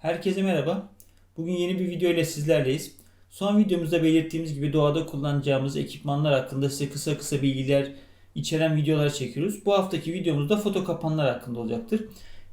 Herkese merhaba. Bugün yeni bir video ile sizlerleyiz. Son videomuzda belirttiğimiz gibi doğada kullanacağımız ekipmanlar hakkında size kısa kısa bilgiler içeren videolar çekiyoruz. Bu haftaki videomuzda foto kapanlar hakkında olacaktır.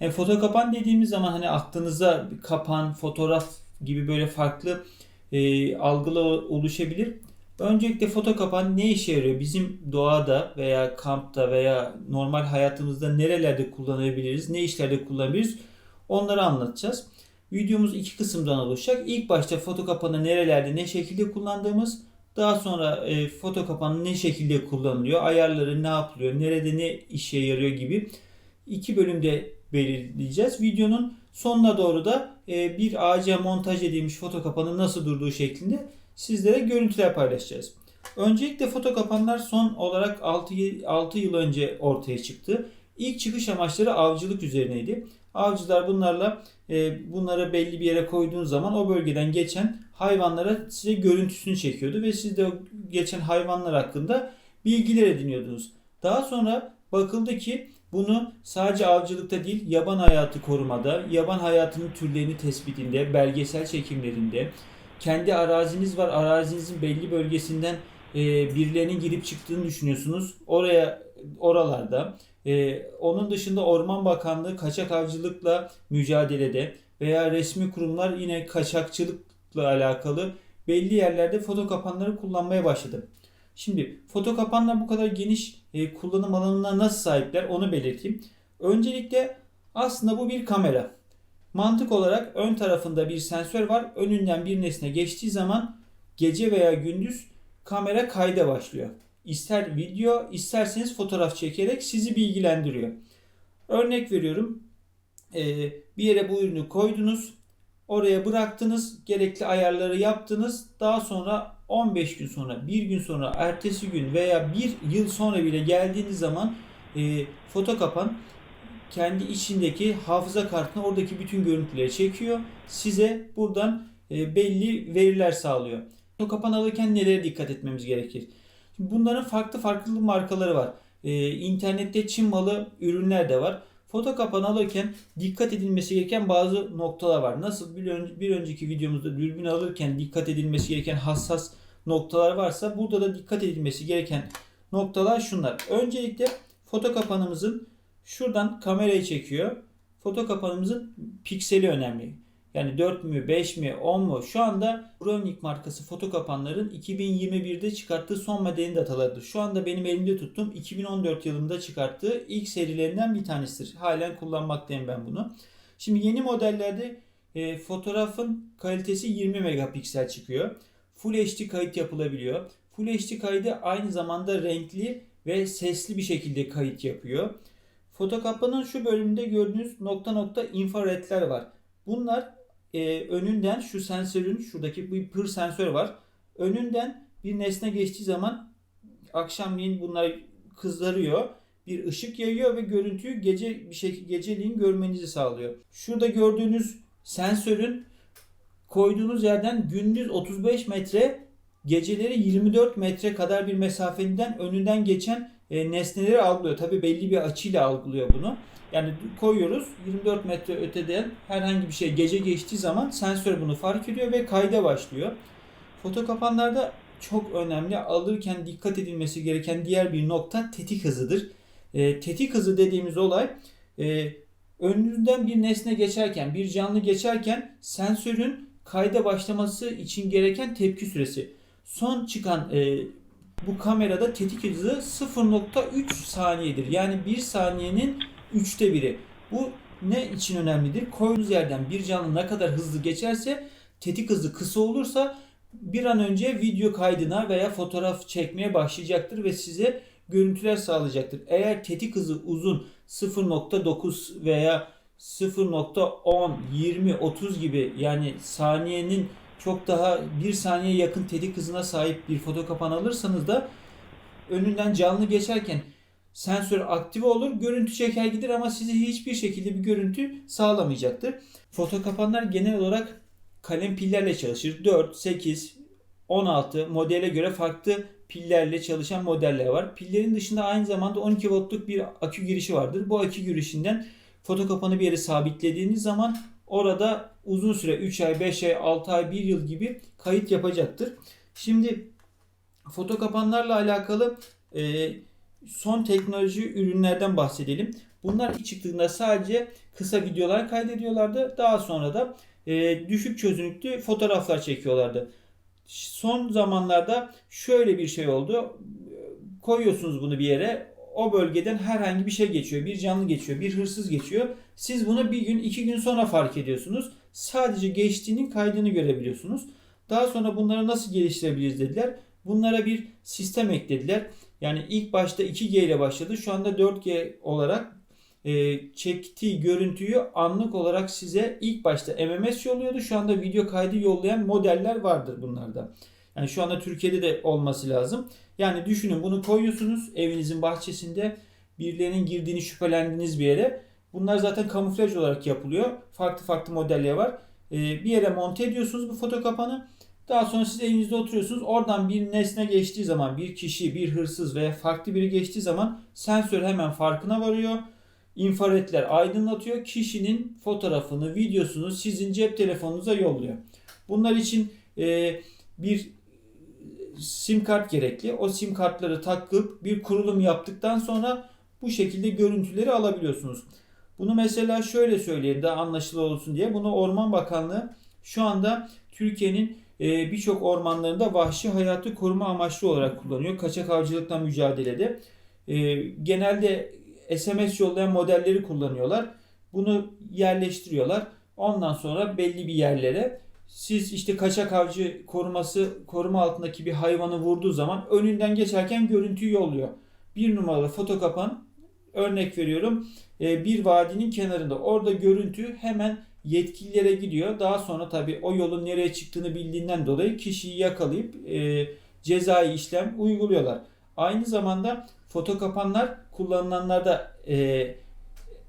Yani foto kapan dediğimiz zaman hani aklınıza kapan, fotoğraf gibi böyle farklı e, algılar oluşabilir. Öncelikle foto kapan ne işe yarıyor? Bizim doğada veya kampta veya normal hayatımızda nerelerde kullanabiliriz? Ne işlerde kullanabiliriz? Onları anlatacağız. Videomuz iki kısımdan oluşacak. İlk başta foto kapanı nerelerde ne şekilde kullandığımız, daha sonra e, foto kapanı ne şekilde kullanılıyor, ayarları ne yapılıyor, nerede ne işe yarıyor gibi iki bölümde belirleyeceğiz. Videonun sonuna doğru da e, bir ağaca montaj edilmiş foto kapanı nasıl durduğu şeklinde sizlere görüntüler paylaşacağız. Öncelikle foto kapanlar son olarak 6, 6 yıl önce ortaya çıktı. İlk çıkış amaçları avcılık üzerineydi. Avcılar bunlarla e, bunları belli bir yere koyduğunuz zaman o bölgeden geçen hayvanlara size görüntüsünü çekiyordu ve siz de o geçen hayvanlar hakkında bilgiler ediniyordunuz. Daha sonra bakıldı ki bunu sadece avcılıkta değil yaban hayatı korumada, yaban hayatının türlerini tespitinde, belgesel çekimlerinde, kendi araziniz var arazinizin belli bölgesinden e, birilerinin girip çıktığını düşünüyorsunuz. Oraya oralarda ee, onun dışında Orman Bakanlığı kaçak avcılıkla mücadelede veya resmi kurumlar yine kaçakçılıkla alakalı belli yerlerde foto kapanları kullanmaya başladı. Şimdi foto kapanlar bu kadar geniş e, kullanım alanına nasıl sahipler onu belirteyim. Öncelikle aslında bu bir kamera. Mantık olarak ön tarafında bir sensör var. Önünden bir nesne geçtiği zaman gece veya gündüz kamera kayda başlıyor. İster video isterseniz fotoğraf çekerek sizi bilgilendiriyor. Örnek veriyorum. Ee, bir yere bu ürünü koydunuz. Oraya bıraktınız. Gerekli ayarları yaptınız. Daha sonra 15 gün sonra, bir gün sonra, ertesi gün veya bir yıl sonra bile geldiğiniz zaman e, foto kapan kendi içindeki hafıza kartına oradaki bütün görüntüleri çekiyor. Size buradan e, belli veriler sağlıyor. Foto kapan alırken nelere dikkat etmemiz gerekir? Bunların farklı farklı markaları var. Ee, internette Çin malı ürünler de var. Foto kapanı alırken dikkat edilmesi gereken bazı noktalar var. Nasıl bir, ön, bir önceki videomuzda dürbün alırken dikkat edilmesi gereken hassas noktalar varsa burada da dikkat edilmesi gereken noktalar şunlar. Öncelikle foto kapanımızın şuradan kamerayı çekiyor. Foto kapanımızın pikseli önemli. Yani 4 mü, 5 mi, 10 mu? Şu anda Browning markası foto kapanların 2021'de çıkarttığı son modelin datalarıdır. Şu anda benim elimde tuttuğum 2014 yılında çıkarttığı ilk serilerinden bir tanesidir. Halen kullanmaktayım ben bunu. Şimdi yeni modellerde e, fotoğrafın kalitesi 20 megapiksel çıkıyor. Full HD kayıt yapılabiliyor. Full HD kaydı aynı zamanda renkli ve sesli bir şekilde kayıt yapıyor. Foto kapanın şu bölümünde gördüğünüz nokta nokta infraredler var. Bunlar e, önünden şu sensörün şuradaki bir pır sensör var. Önünden bir nesne geçtiği zaman akşamleyin bunlar kızarıyor. Bir ışık yayıyor ve görüntüyü gece bir şey geceliğin görmenizi sağlıyor. Şurada gördüğünüz sensörün koyduğunuz yerden gündüz 35 metre geceleri 24 metre kadar bir mesafeden önünden geçen e, nesneleri algılıyor. Tabi belli bir açıyla algılıyor bunu. Yani koyuyoruz 24 metre öteden herhangi bir şey gece geçtiği zaman sensör bunu fark ediyor ve kayda başlıyor. Foto kapanlarda çok önemli alırken dikkat edilmesi gereken diğer bir nokta tetik hızıdır. E, tetik hızı dediğimiz olay e, önünüzden bir nesne geçerken, bir canlı geçerken sensörün kayda başlaması için gereken tepki süresi. Son çıkan e, bu kamerada tetik hızı 0.3 saniyedir. Yani 1 saniyenin üçte biri. Bu ne için önemlidir? Koyduğunuz yerden bir canlı ne kadar hızlı geçerse tetik hızı kısa olursa bir an önce video kaydına veya fotoğraf çekmeye başlayacaktır ve size görüntüler sağlayacaktır. Eğer tetik hızı uzun 0.9 veya 0.10, 20, 30 gibi yani saniyenin çok daha bir saniye yakın tetik hızına sahip bir foto kapan alırsanız da önünden canlı geçerken sensör aktive olur, görüntü çeker gider ama size hiçbir şekilde bir görüntü sağlamayacaktır. Foto kapanlar genel olarak kalem pillerle çalışır. 4, 8, 16 modele göre farklı pillerle çalışan modeller var. Pillerin dışında aynı zamanda 12 voltluk bir akü girişi vardır. Bu akü girişinden foto kapanı bir yere sabitlediğiniz zaman orada uzun süre 3 ay, 5 ay, 6 ay, 1 yıl gibi kayıt yapacaktır. Şimdi foto kapanlarla alakalı e, son teknoloji ürünlerden bahsedelim. Bunlar ilk çıktığında sadece kısa videolar kaydediyorlardı. Daha sonra da e, düşük çözünürlüklü fotoğraflar çekiyorlardı. Son zamanlarda şöyle bir şey oldu. Koyuyorsunuz bunu bir yere. O bölgeden herhangi bir şey geçiyor. Bir canlı geçiyor. Bir hırsız geçiyor. Siz bunu bir gün iki gün sonra fark ediyorsunuz. Sadece geçtiğinin kaydını görebiliyorsunuz. Daha sonra bunları nasıl geliştirebiliriz dediler. Bunlara bir sistem eklediler. Yani ilk başta 2G ile başladı. Şu anda 4G olarak e, çektiği görüntüyü anlık olarak size ilk başta MMS yolluyordu. Şu anda video kaydı yollayan modeller vardır bunlarda. Yani şu anda Türkiye'de de olması lazım. Yani düşünün bunu koyuyorsunuz evinizin bahçesinde birilerinin girdiğini şüphelendiğiniz bir yere. Bunlar zaten kamuflaj olarak yapılıyor. Farklı farklı modeller var. E, bir yere monte ediyorsunuz bu foto kapanı. Daha sonra siz evinizde oturuyorsunuz. Oradan bir nesne geçtiği zaman, bir kişi, bir hırsız veya farklı biri geçtiği zaman sensör hemen farkına varıyor. İnfraredler aydınlatıyor. Kişinin fotoğrafını, videosunu sizin cep telefonunuza yolluyor. Bunlar için e, bir sim kart gerekli. O sim kartları takıp bir kurulum yaptıktan sonra bu şekilde görüntüleri alabiliyorsunuz. Bunu mesela şöyle söyleyeyim daha anlaşılır olsun diye. Bunu Orman Bakanlığı şu anda Türkiye'nin e, birçok ormanlarında vahşi hayatı koruma amaçlı olarak kullanıyor. Kaçak avcılıkla mücadelede. E, genelde SMS yollayan modelleri kullanıyorlar. Bunu yerleştiriyorlar. Ondan sonra belli bir yerlere siz işte kaçak avcı koruması koruma altındaki bir hayvanı vurduğu zaman önünden geçerken görüntüyü yolluyor. Bir numaralı foto kapan örnek veriyorum e, bir vadinin kenarında orada görüntü hemen yetkililere gidiyor. Daha sonra tabi o yolun nereye çıktığını bildiğinden dolayı kişiyi yakalayıp e, cezai işlem uyguluyorlar. Aynı zamanda foto kapanlar kullanılanlarda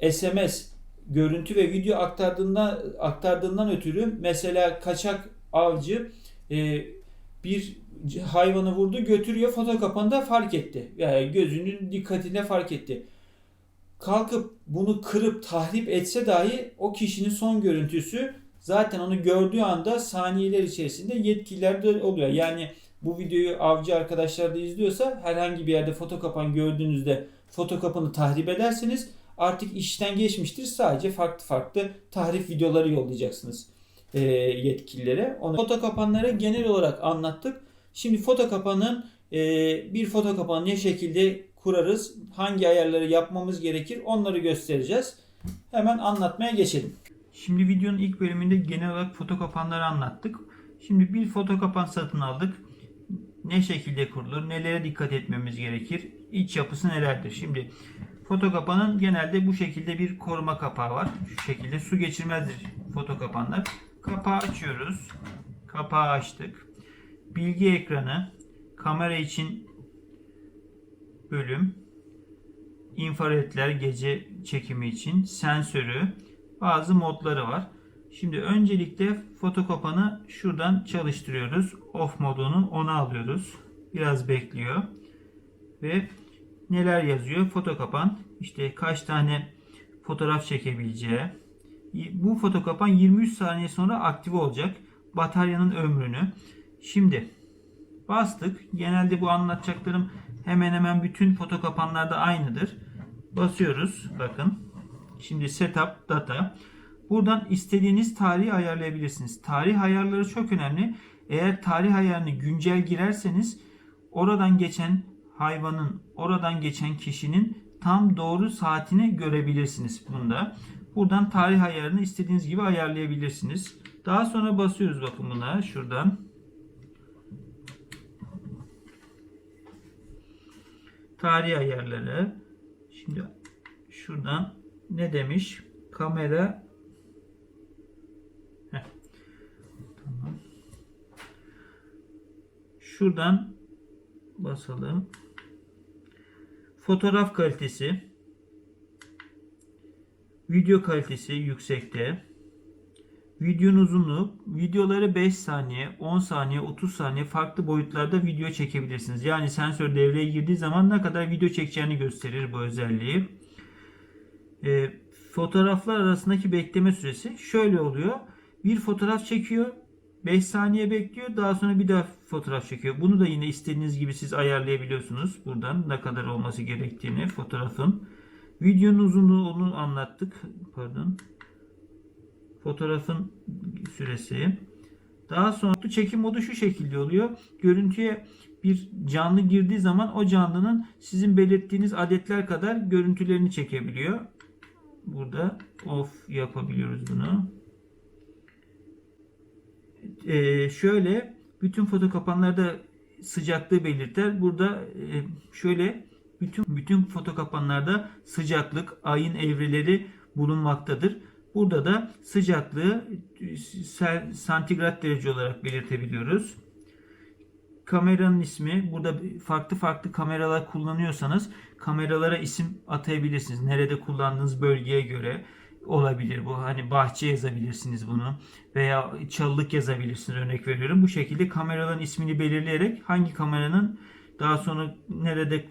e, SMS görüntü ve video aktardığından aktardığından ötürü mesela kaçak avcı e, bir hayvanı vurdu götürüyor foto kapanında fark etti. Yani gözünün dikkatine fark etti. Kalkıp bunu kırıp tahrip etse dahi o kişinin son görüntüsü zaten onu gördüğü anda saniyeler içerisinde yetkililerde oluyor. Yani bu videoyu avcı arkadaşlar da izliyorsa herhangi bir yerde foto kapan gördüğünüzde foto kapanı tahrip ederseniz artık işten geçmiştir. Sadece farklı farklı tahrip videoları yollayacaksınız e, yetkililere. Onu foto kapanları genel olarak anlattık. Şimdi foto kapanın e, bir foto kapanı ne şekilde kurarız, hangi ayarları yapmamız gerekir onları göstereceğiz. Hemen anlatmaya geçelim. Şimdi videonun ilk bölümünde genel olarak foto kapanları anlattık. Şimdi bir foto kapan satın aldık. Ne şekilde kurulur, nelere dikkat etmemiz gerekir, iç yapısı nelerdir? Şimdi foto kapanın genelde bu şekilde bir koruma kapağı var. Şu şekilde su geçirmezdir foto kapanlar. Kapağı açıyoruz. Kapağı açtık. Bilgi ekranı, kamera için bölüm, infraredler gece çekimi için, sensörü, bazı modları var. Şimdi öncelikle foto kapanı şuradan çalıştırıyoruz. Off modunu ona alıyoruz. Biraz bekliyor. Ve neler yazıyor? Foto kapan. İşte kaç tane fotoğraf çekebileceği. Bu foto kapan 23 saniye sonra aktive olacak. Bataryanın ömrünü. Şimdi bastık. Genelde bu anlatacaklarım hemen hemen bütün foto kapanlarda aynıdır. Basıyoruz. Bakın. Şimdi setup data. Buradan istediğiniz tarihi ayarlayabilirsiniz. Tarih ayarları çok önemli. Eğer tarih ayarını güncel girerseniz oradan geçen hayvanın, oradan geçen kişinin tam doğru saatini görebilirsiniz bunda. Buradan tarih ayarını istediğiniz gibi ayarlayabilirsiniz. Daha sonra basıyoruz bakın buna şuradan. Tarih ayarları. Şimdi şuradan ne demiş? Kamera. Tamam. Şuradan basalım. Fotoğraf kalitesi. Video kalitesi yüksekte. Videonun uzunluğu, videoları 5 saniye, 10 saniye, 30 saniye farklı boyutlarda video çekebilirsiniz. Yani sensör devreye girdiği zaman ne kadar video çekeceğini gösterir bu özelliği. E, fotoğraflar arasındaki bekleme süresi şöyle oluyor. Bir fotoğraf çekiyor. 5 saniye bekliyor. Daha sonra bir daha fotoğraf çekiyor. Bunu da yine istediğiniz gibi siz ayarlayabiliyorsunuz. Buradan ne kadar olması gerektiğini fotoğrafın. Videonun uzunluğu onu anlattık. Pardon. Fotoğrafın süresi. Daha sonra çekim modu şu şekilde oluyor. Görüntüye bir canlı girdiği zaman o canlının sizin belirttiğiniz adetler kadar görüntülerini çekebiliyor. Burada off yapabiliyoruz bunu. Ee, şöyle bütün foto kapanlarda sıcaklığı belirter. Burada e, şöyle bütün bütün foto kapanlarda sıcaklık, ayın evreleri bulunmaktadır. Burada da sıcaklığı e, santigrat derece olarak belirtebiliyoruz. Kameranın ismi burada farklı farklı kameralar kullanıyorsanız kameralara isim atayabilirsiniz. Nerede kullandığınız bölgeye göre olabilir bu. Hani bahçe yazabilirsiniz bunu veya çalılık yazabilirsiniz örnek veriyorum. Bu şekilde kameraların ismini belirleyerek hangi kameranın daha sonra nerede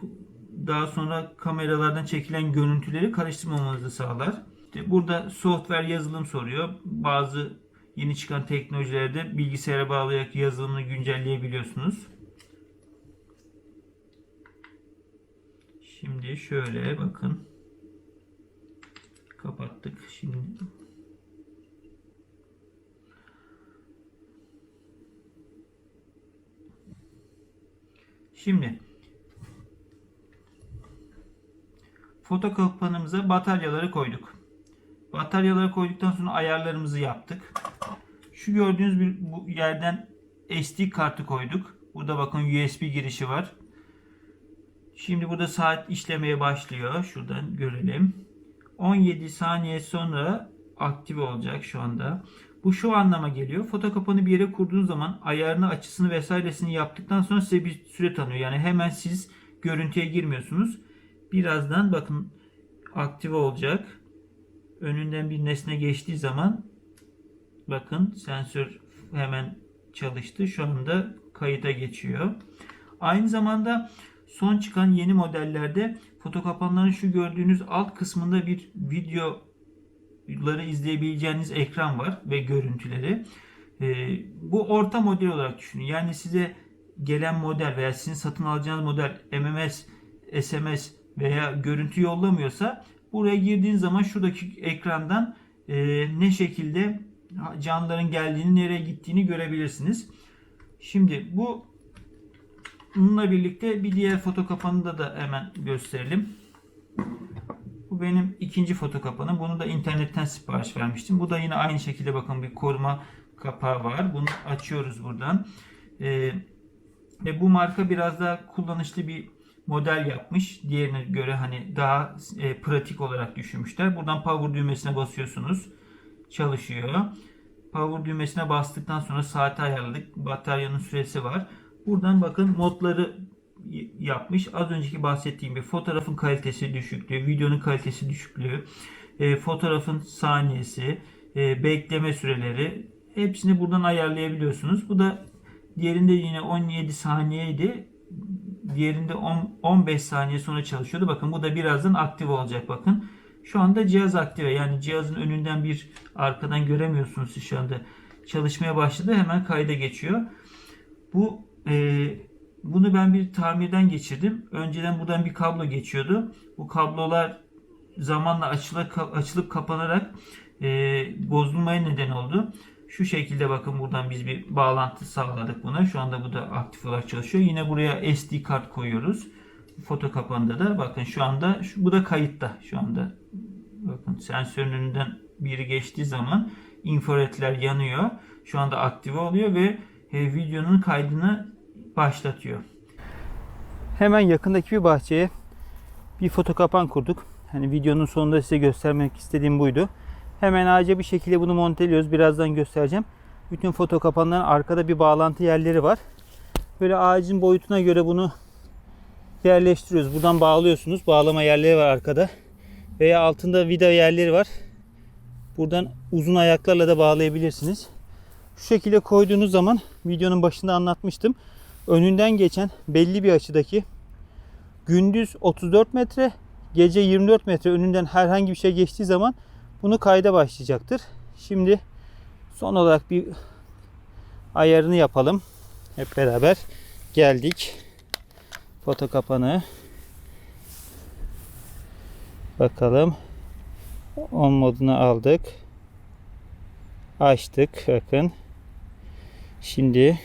daha sonra kameralardan çekilen görüntüleri karıştırmamanızı sağlar. İşte burada software yazılım soruyor. Bazı yeni çıkan teknolojilerde bilgisayara bağlayarak yazılımını güncelleyebiliyorsunuz. Şimdi şöyle bakın. Kapattık. Şimdi Şimdi foto kapanımıza bataryaları koyduk. Bataryaları koyduktan sonra ayarlarımızı yaptık. Şu gördüğünüz bir bu yerden SD kartı koyduk. Burada bakın USB girişi var. Şimdi burada saat işlemeye başlıyor. Şuradan görelim. 17 saniye sonra aktif olacak şu anda. Bu şu anlama geliyor. Foto kapanı bir yere kurduğunuz zaman ayarını, açısını vesairesini yaptıktan sonra size bir süre tanıyor. Yani hemen siz görüntüye girmiyorsunuz. Birazdan bakın aktive olacak. Önünden bir nesne geçtiği zaman bakın sensör hemen çalıştı. Şu anda kayıta geçiyor. Aynı zamanda son çıkan yeni modellerde foto kapanların şu gördüğünüz alt kısmında bir videoları izleyebileceğiniz ekran var ve görüntüleri. Ee, bu orta model olarak düşünün. Yani size gelen model veya sizin satın alacağınız model MMS, SMS veya görüntü yollamıyorsa buraya girdiğiniz zaman şuradaki ekrandan e, ne şekilde canlıların geldiğini, nereye gittiğini görebilirsiniz. Şimdi bu bununla birlikte bir diğer foto kapanını da hemen gösterelim. Bu benim ikinci foto kapanım. Bunu da internetten sipariş vermiştim. Bu da yine aynı şekilde bakın bir koruma kapağı var. Bunu açıyoruz buradan. Ee, ve bu marka biraz daha kullanışlı bir model yapmış. Diğerine göre hani daha e, pratik olarak düşünmüşler. Buradan power düğmesine basıyorsunuz. Çalışıyor. Power düğmesine bastıktan sonra saati ayarladık. Bataryanın süresi var. Buradan bakın modları yapmış. Az önceki bahsettiğim gibi fotoğrafın kalitesi düşüklüğü, videonun kalitesi düşüklüğü, e, fotoğrafın saniyesi, e, bekleme süreleri hepsini buradan ayarlayabiliyorsunuz. Bu da diğerinde yine 17 saniyeydi. Diğerinde 10, 15 saniye sonra çalışıyordu. Bakın bu da birazdan aktif olacak bakın. Şu anda cihaz aktive. Yani cihazın önünden bir arkadan göremiyorsunuz siz şu anda. Çalışmaya başladı. Hemen kayda geçiyor. Bu e, bunu ben bir tamirden geçirdim. Önceden buradan bir kablo geçiyordu. Bu kablolar zamanla açılıp, açılıp kapanarak e, bozulmaya neden oldu. Şu şekilde bakın buradan biz bir bağlantı sağladık buna. Şu anda bu da aktif olarak çalışıyor. Yine buraya SD kart koyuyoruz. Foto kapanında da bakın şu anda şu, bu da kayıtta şu anda. Bakın sensörün önünden biri geçtiği zaman infraredler yanıyor. Şu anda aktive oluyor ve e, videonun kaydını başlatıyor. Hemen yakındaki bir bahçeye bir foto kapan kurduk. Hani videonun sonunda size göstermek istediğim buydu. Hemen ağaca bir şekilde bunu monteliyoruz. Birazdan göstereceğim. Bütün foto kapanların arkada bir bağlantı yerleri var. Böyle ağacın boyutuna göre bunu yerleştiriyoruz. Buradan bağlıyorsunuz. Bağlama yerleri var arkada. Veya altında vida yerleri var. Buradan uzun ayaklarla da bağlayabilirsiniz. Şu şekilde koyduğunuz zaman videonun başında anlatmıştım. Önünden geçen belli bir açıdaki gündüz 34 metre, gece 24 metre önünden herhangi bir şey geçtiği zaman Bunu kayda başlayacaktır. Şimdi son olarak bir ayarını yapalım. Hep beraber geldik. Foto kapanı. Bakalım. On modunu aldık. Açtık. Bakın. Şimdi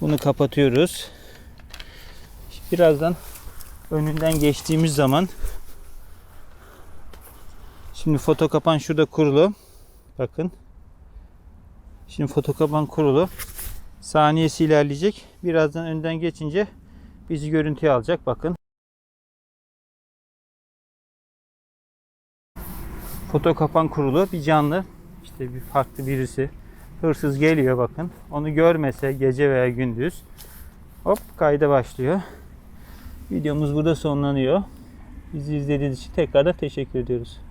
bunu kapatıyoruz. Birazdan önünden geçtiğimiz zaman şimdi foto kapan şurada kurulu. Bakın. Şimdi foto kapan kurulu. Saniyesi ilerleyecek. Birazdan önden geçince bizi görüntüye alacak. Bakın. Foto kapan kurulu bir canlı. İşte bir farklı birisi. Hırsız geliyor bakın. Onu görmese gece veya gündüz hop kayda başlıyor. Videomuz burada sonlanıyor. Bizi izlediğiniz için tekrar da teşekkür ediyoruz.